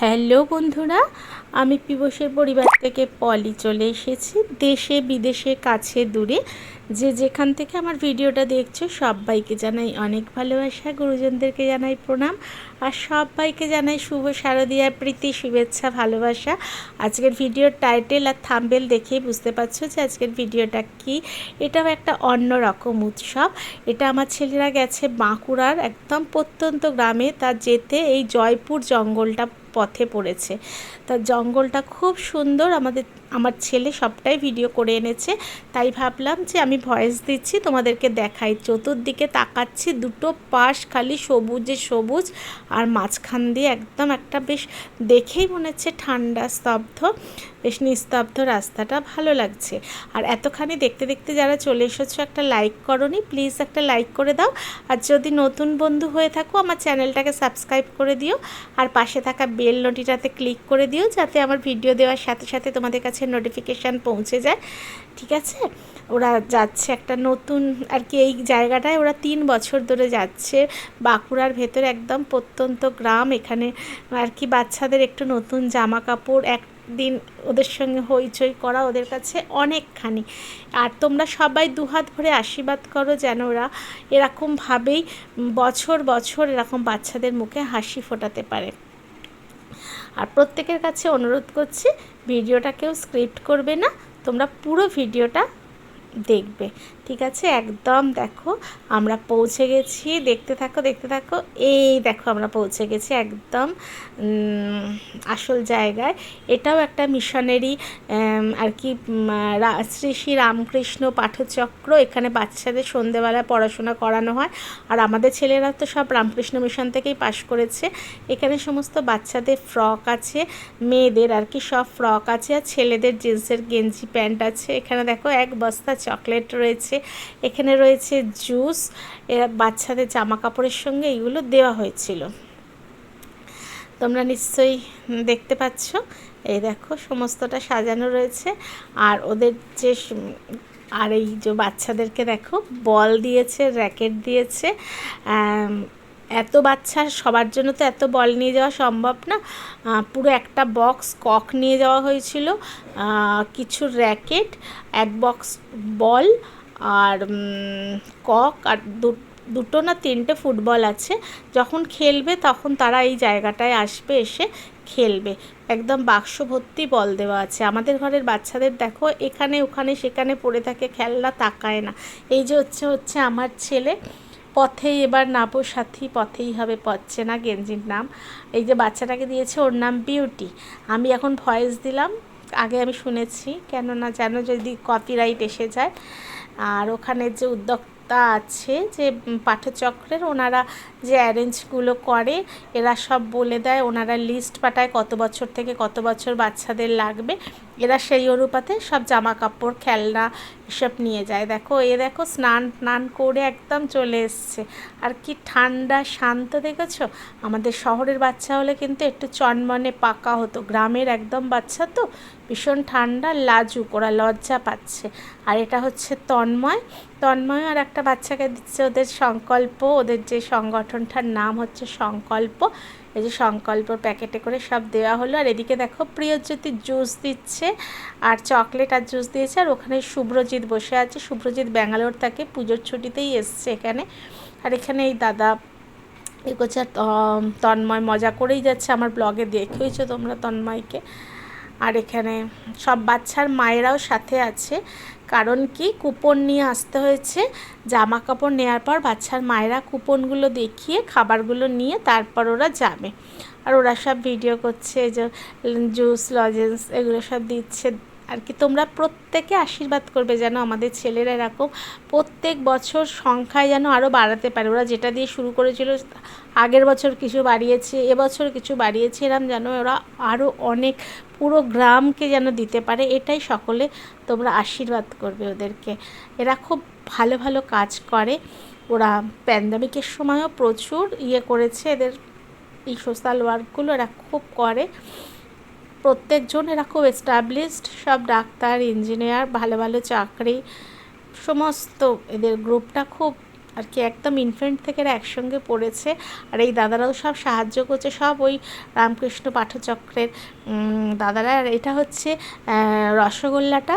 Hello বন্ধুরা, আমি পিবসের পরিবার থেকে পলি চলে এসেছি। দেশে, বিদেশে, কাছে, দূরে, যে যেখান থেকে আমার ভিডিওটা দেখছ, সবাইকে জানাই অনেক ভালোবাসা, গুরুজনদেরকে জানাই প্রণাম, আর সবাইকে জানাই শুভ শারদীয়ার প্রীতি, শুভেচ্ছা, ভালোবাসা। আজকের ভিডিওর টাইটেল আর থাম্বেল দেখেই বুঝতে পারছ যে আজকের ভিডিওটা কি। এটাও একটা অন্য রকম উৎসব। এটা আমার ছেলেরা গেছে বাঁকুড়ার একদম প্রত্যন্ত গ্রামে। তা যেতে এই জয়পুর জঙ্গলটা পথে পড়েছে। তা জঙ্গলটা খুব সুন্দর আমাদের আমার ছেলে সবটাই ভিডিও করে এনেছে। তাই ভাবলাম যে আমি ভয়েস দিচ্ছি, তোমাদেরকে দেখাই। চতুর্দিকে তাকাচ্ছি, দুটো পাশ খালি সবুজে সবুজ, আর মাঝখান দিয়ে একদম একটা বেশ দেখেই মনে হচ্ছে ঠান্ডা, স্তব্ধ, বেশ নিস্তব্ধ রাস্তাটা ভালো লাগছে। আর এতখানি দেখতে দেখতে যারা চলে এসেছ, একটা লাইক করনি প্লিজ একটা লাইক করে দাও। আর যদি নতুন বন্ধু হয়ে থাকো, আমার চ্যানেলটাকে সাবস্ক্রাইব করে দিও। আর পাশে থাকা বেল নোটিটাতে ক্লিক করে দিও, যাতে আমার ভিডিও দেওয়ার সাথে সাথে তোমাদের কাছে নোটিফিকেশান পৌঁছে যায়, ঠিক আছে? ওরা যাচ্ছে একটা নতুন আর কি, এই জায়গাটায় ওরা তিন বছর ধরে যাচ্ছে। বাঁকুড়ার ভেতরে একদম প্রত্যন্ত গ্রাম, এখানে আর কি বাচ্চাদের একটু নতুন জামা কাপড় এক দিন ওদের সঙ্গে হইচই করা ওদের কাছে অনেকখানি। আর তোমরা সবাই দুহাত ভরে আশীর্বাদ করো যেন ওরা এরকমভাবেই বছর বছর এরকম বাচ্চাদের মুখে হাসি ফোটাতে পারে। আর প্রত্যেকের কাছে অনুরোধ করছি ভিডিওটা কেউ স্ক্রিপ্ট করবে না তোমরা পুরো ভিডিওটা দেখবে। ঠিক আছে? একদম দেখো, আমরা পৌঁছে গেছি। দেখতে থাকো দেখতে থাকো। এই দেখো আমরা পৌঁছে গেছি একদম আসল জায়গায়। এটাও একটা মিশনেরই আর কি শ্রী শ্রী রামকৃষ্ণ পাঠচক্র। এখানে বাচ্চাদের সন্ধেবেলা পড়াশোনা করানো হয়। আর আমাদের ছেলেরা তো সব রামকৃষ্ণ মিশন থেকেই পাশ করেছে। এখানে সমস্ত বাচ্চাদের ফ্রক আছে, মেয়েদের আর কি সব ফ্রক আছে। আর ছেলেদের জিন্সের গেঞ্জি প্যান্ট আছে। এখানে দেখো এক বস্তা চকলেট রয়েছে। এখানে রয়েছে জুস এরা বাচ্চাদের জামা কাপড়ের সঙ্গে এগুলো দেওয়া হয়েছিল। তোমরা নিশ্চয়ই দেখতে পাচ্ছ, এই দেখো সমস্তটা সাজানো রয়েছে। আর ওদের যে আর এই যে বাচ্চাদেরকে দেখো, বল দিয়েছে, র্যাকেট দিয়েছে। এত বাচ্চা, সবার জন্য তো এত বল নিয়ে যাওয়া সম্ভব না। পুরো একটা বক্স কক নিয়ে যাওয়া হয়েছিল। কিছু র্যাকেট, এক বক্স বল আর কক আর দুটো না তিনটে ফুটবল আছে। যখন খেলবে তখন তারা এই জায়গাটায় আসবে, এসে খেলবে। একদম বাক্স ভর্তি বল দেওয়া আছে। আমাদের ঘরের বাচ্চাদের দেখো, এখানে, ওখানে, সেখানে পড়ে থাকে, খেলনা তাকায় না। এই যে হচ্ছে হচ্ছে আমার ছেলে পথেই এবার নাবো সাথী, পথেই হবে পচ্ছে না গেঞ্জির নাম। এই যে বাচ্চাটাকে দিয়েছে, ওর নাম বিউটি। আমি এখন ভয়েস দিলাম, আগে আমি শুনেছি, কেননা যেন যদি কপিরাইট এসে যায়। আর ওখানে যে উদ্যোক্তা আছে, যে পাঠচক্রের, ওনারা যে অ্যারেঞ্জগুলো করে, এরা সব বলে দেয়, ওনারা লিস্ট পাঠায় কত বছর থেকে কত বছর বাচ্চাদের লাগবে। এরা সেই অনুপাতে সব জামা কাপড় খেলনা এসব নিয়ে যায়। দেখো, এ দেখো, স্নান টান করে একদম চলে এসছে। আর কি ঠান্ডা, শান্ত, দেখেছ? আমাদের শহরের বাচ্চা হলে কিন্তু একটু চনমনে পাকা হতো। গ্রামের একদম বাচ্চা তো ভীষণ ঠান্ডা, লাজুক, ওরা লজ্জা পাচ্ছে। আর এটা হচ্ছে তন্ময়। তন্ময় আর একটা বাচ্চাকে দিচ্ছে ওদের সংকল্প, ওদের যে সংগঠনটার নাম হচ্ছে সংকল্প। এই যে সংকল্পর প্যাকেটে করে সব দেওয়া হলো। আর এদিকে দেখো প্রিয়জ্যোতি জুস দিচ্ছে, আর চকলেট আর জুস দিয়েছে। আর ওখানে শুভ্রজিৎ বসে আছে। শুভ্রজিৎ ব্যাঙ্গালোর থাকে পুজোর ছুটিতেই এসছে এখানে। আর এখানে এই দাদা এ করছে তন্ময় মজা করেই যাচ্ছে। আমার ব্লগে দেখেইছো তোমরা তন্ময়কে। আর এখানে সব বাচ্চার মায়েরাও সাথে আছে। কারণ কি? কুপন নিয়ে আসতে হয়েছে। জামা কাপড় নেওয়ার পর বাচ্চার মায়েরা কুপনগুলো দেখিয়ে, খাবারগুলো নিয়ে তারপর ওরা যাবে। আর ওরা সব ভিডিও করছে যে জুস লজেন্স এগুলো সব দিচ্ছে। আর কি তোমরা প্রত্যেকে আশীর্বাদ করবে যেন আমাদের ছেলেরা এরকম প্রত্যেক বছর সংখ্যায় যেন আরও বাড়াতে পারে। ওরা যেটা দিয়ে শুরু করেছিল, আগের বছর কিছু বাড়িয়েছে, এবছর কিছু বাড়িয়েছে, এরম যেন ওরা আরও অনেক পুরো গ্রামকে যেন দিতে পারে, এটাই সকলে তোমরা আশীর্বাদ করবে ওদেরকে। এরা খুব ভালো ভালো কাজ করে। ওরা প্যান্ডামিকের সময়ও প্রচুর ইয়ে করেছে। এদের এই সোশ্যাল ওয়ার্কগুলো এরা খুব করে। প্রত্যেকজন এরা খুব এস্টাবলিশড সব ডাক্তার ইঞ্জিনিয়ার ভালো ভালো চাকরি, সমস্ত এদের গ্রুপটা খুব আর কি একদম ইনফ্যান্ট থেকে এরা একসঙ্গে পড়েছে আর এই দাদারাও সব সাহায্য করছে, সব ওই রামকৃষ্ণ পাঠচক্রের দাদারা। আর এটা হচ্ছে রসগোল্লাটা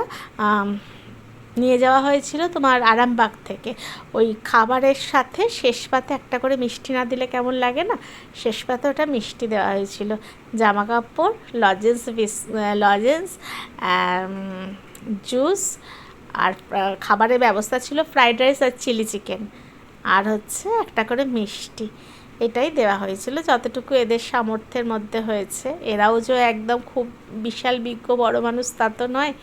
নিয়ে যাওয়া হয়েছিল তোমার আরামবাগ থেকে। ওই খাবারের সাথে শেষ পাতে একটা করে মিষ্টি না দিলে কেমন লাগে না? শেষ পাতে ওটা মিষ্টি দেওয়া হয়েছিল। জামা কাপড় লজেন্স বিস লজেন্স জুস, আর খাবারের ব্যবস্থা ছিল ফ্রাইড রাইস আর চিলি চিকেন। আর হচ্ছে একটা করে মিষ্টি। এটাই দেওয়া হয়েছিল। যতটুকু এদের সামর্থ্যের মধ্যে হয়েছে। এরাও যে একদম খুব বিশাল বিজ্ঞ বড় মানুষ তা তো নয়।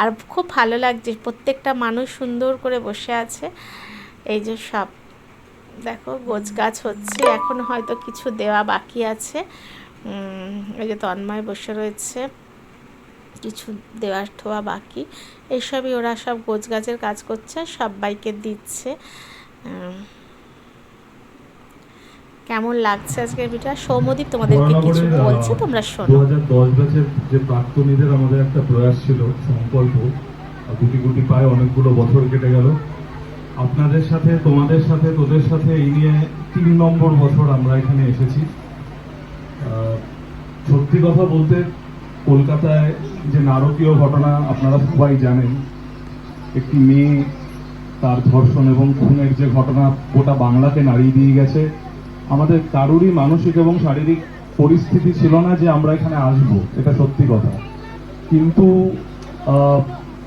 আর খুব ভালো লাগছে, প্রত্যেকটা মানুষ সুন্দর করে বসে আছে। এই যে সব, দেখো গোছ গাছ হচ্ছে, এখন হয়তো কিছু দেওয়া বাকি আছে। এই যে তন্ময় বসে রয়েছে, কিছু দেওয়ার ঠোয়া বাকি। এইসবই ওরা সব গোছ গাছের কাজ করছে, সবাইকে দিচ্ছে। কেমন লাগছে আজকের ভিডিও সৌমদীপ তোমাদেরকে কিছু বলছে তোমরা শোনো। হাজার দশ ব্যাচের যে প্রাক্তনীদের আমাদের একটা প্রয়াস ছিল সংকল্প গুটি গুটি পায়ে অনেকগুলো বছর কেটে গেল। আপনাদের সাথে তোমাদের সাথে তোদের সাথে এই নিয়ে তিন নম্বর বছর আমরা এখানে এসেছি। সত্যি কথা বলতে কলকাতায় যে নারকীয় ঘটনা আপনারা সবাই জানেন একটি মেয়ে তার ধর্ষণ এবং খুনের যে ঘটনা গোটা বাংলাতে নাড়িয়ে দিয়ে গেছে। আমাদের কারোরই মানসিক এবং শারীরিক পরিস্থিতি ছিল না যে আমরা এখানে আসব, এটা সত্যি কথা। কিন্তু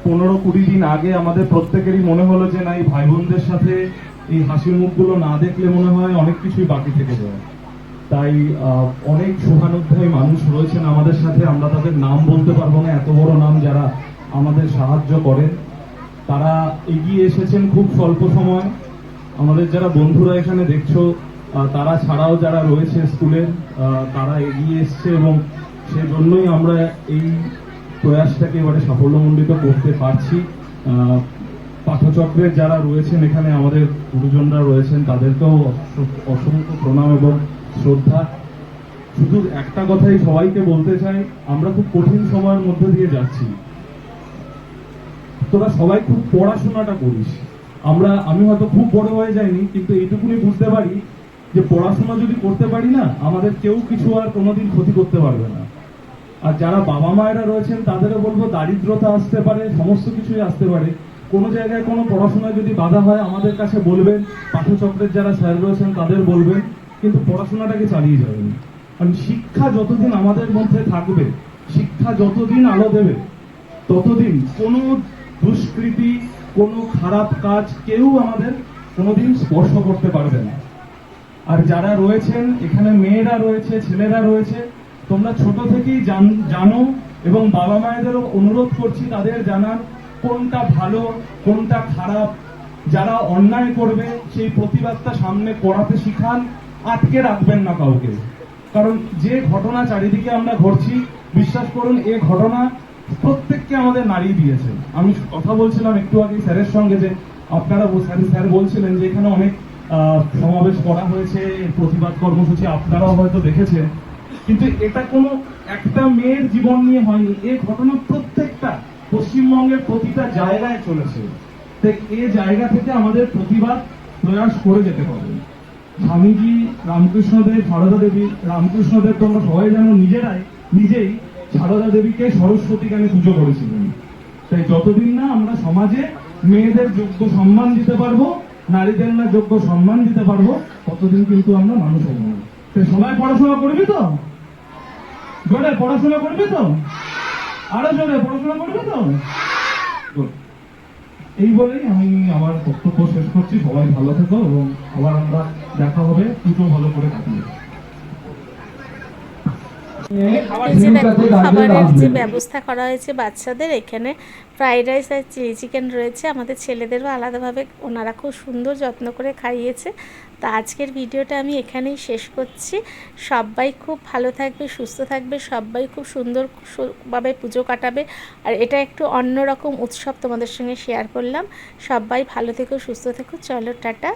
পনেরো কুড়ি দিন আগে আমাদের প্রত্যেকেরই মনে হলো যে না, এই ভাই বোনদের সাথে এই হাসির মুখগুলো না দেখলে মনে হয় অনেক কিছুই বাকি থেকে যায়। তাই অনেক শুভানুধ্যায়ী মানুষ রয়েছেন আমাদের সাথে, আমরা তাদের নাম বলতে পারব না, এত বড় নাম যারা আমাদের সাহায্য করেন। তারা এগিয়ে এসেছেন খুব স্বল্প সময়। আমাদের যারা বন্ধুরা এখানে দেখছ তারা ছাড়াও যারা রয়েছে স্কুলে তারা এগিয়ে এসছে এবং সেজন্যই আমরা এই প্রয়াসটাকে এবারে সাফল্যমণ্ডিত করতে পারছি। পাঠচক্রের যারা রয়েছেন এখানে আমাদের গুরুজনরা রয়েছেন, তাদেরকেও অস- অসংখ্য প্রণাম এবং শ্রদ্ধা। শুধু একটা কথাই সবাইকে বলতে চাই, আমরা খুব কঠিন সময়ের মধ্যে দিয়ে যাচ্ছি। তোরা সবাই খুব পড়াশোনাটা করিস। আমরা, আমি হয়তো খুব বড় হয়ে যাইনি, কিন্তু এইটুকুনি বুঝতে পারি যে পড়াশোনা যদি করতে পারি না, আমাদের কেউ কিছু আর কোনোদিন ক্ষতি করতে পারবে না। আর যারা বাবা মায়েরা রয়েছেন, তাদেরও বলব, দারিদ্রতা আসতে পারে, সমস্ত কিছুই আসতে পারে। কোনো জায়গায় কোনো পড়াশোনায় যদি বাধা হয়, আমাদের কাছে বলবেন পাঠ্যচক্রের যারা স্যার রয়েছেন, তাদের বলবেন, কিন্তু পড়াশোনাটাকে চালিয়ে যাবেন। কারণ শিক্ষা যতদিন আমাদের মধ্যে থাকবে, শিক্ষা যতদিন আলো দেবে, ততদিন কোনো দুষ্কৃতি, কোনো খারাপ কাজ কেউ আমাদের কোনোদিন স্পর্শ করতে পারবে না। আর যারা রয়েছেন, এখানে মেয়েরা রয়েছে, ছেলেরা রয়েছে, তোমরা ছোট থেকেই জান- এবং বাবা মায়েদেরও অনুরোধ করছি তাদের জানার কোনটা ভালো, কোনটা খারাপ। যারা অন্যায় করবে, সেই প্রতিবাদটা সামনে করাতে শিখান, আটকে রাখবেন না কাউকে। কারণ যে ঘটনা চারিদিকে আমরা ঘটছি, বিশ্বাস করুন, এ ঘটনা প্রত্যেককে আমাদের নাড়িয়ে দিয়েছে। আমি কথা বলছিলাম একটু আগে স্যারের সঙ্গে যে আপনারা স্যার বলছিলেন যে এখানে অনেক সমাবেশ করা হয়েছে, প্রতিবাদ কর্মসূচি আপনারাও হয়তো দেখেছেন। কিন্তু এটা কোনো একটা মেয়ের জীবন নিয়ে হয়নি। এই ঘটনা প্রত্যেকটা পশ্চিমবঙ্গের প্রতিটা জায়গায় চলেছে। এই জায়গা থেকে আমাদের প্রতিবাদ প্রয়াস করে যেতে হবে। স্বামীজি রামকৃষ্ণদেব সারদা দেবী রামকৃষ্ণদেব তোমরা সবাই জানো, নিজেরাই, নিজেই সারদা দেবীকে সরস্বতী গানে পুজো করেছিলেন। তাই যতদিন না আমরা সমাজে মেয়েদের যোগ্য সম্মান দিতে পারব নারীদের না যোগ্য সম্মান দিতে পারব, ততদিন কিন্তু আমরা মানুষ হব না। তাই সবাই পড়াশোনা করবি তো? জোরে, পড়াশোনা করবি তো? আরও জোরে, পড়াশোনা করবি তো? এই বলেই আমি আমার বক্তব্য শেষ করছি। সবাই ভালো থেকো এবং আবার আমরা দেখা হবে। পুজো ভালো করে কাটিয়ে এই যে দেখো খাবারের যে ব্যবস্থা করা হয়েছে বাচ্চাদের এখানে ফ্রাইড রাইস আর চিলি চিকেন রয়েছে। আমাদের ছেলেদেরও আলাদাভাবে ওনারা খুব সুন্দর যত্ন করে খাইয়েছে। তো আজকের ভিডিওটা আমি এখানেই শেষ করছি। সবাই খুব ভালো থাকবে সুস্থ থাকবে সবাই খুব সুন্দরভাবে পুজো কাটাবে। আর এটা একটু অন্যরকম উৎসব তোমাদের সঙ্গে শেয়ার করলাম। সবাই ভালো থেকো সুস্থ থেকো। চলো টাটা।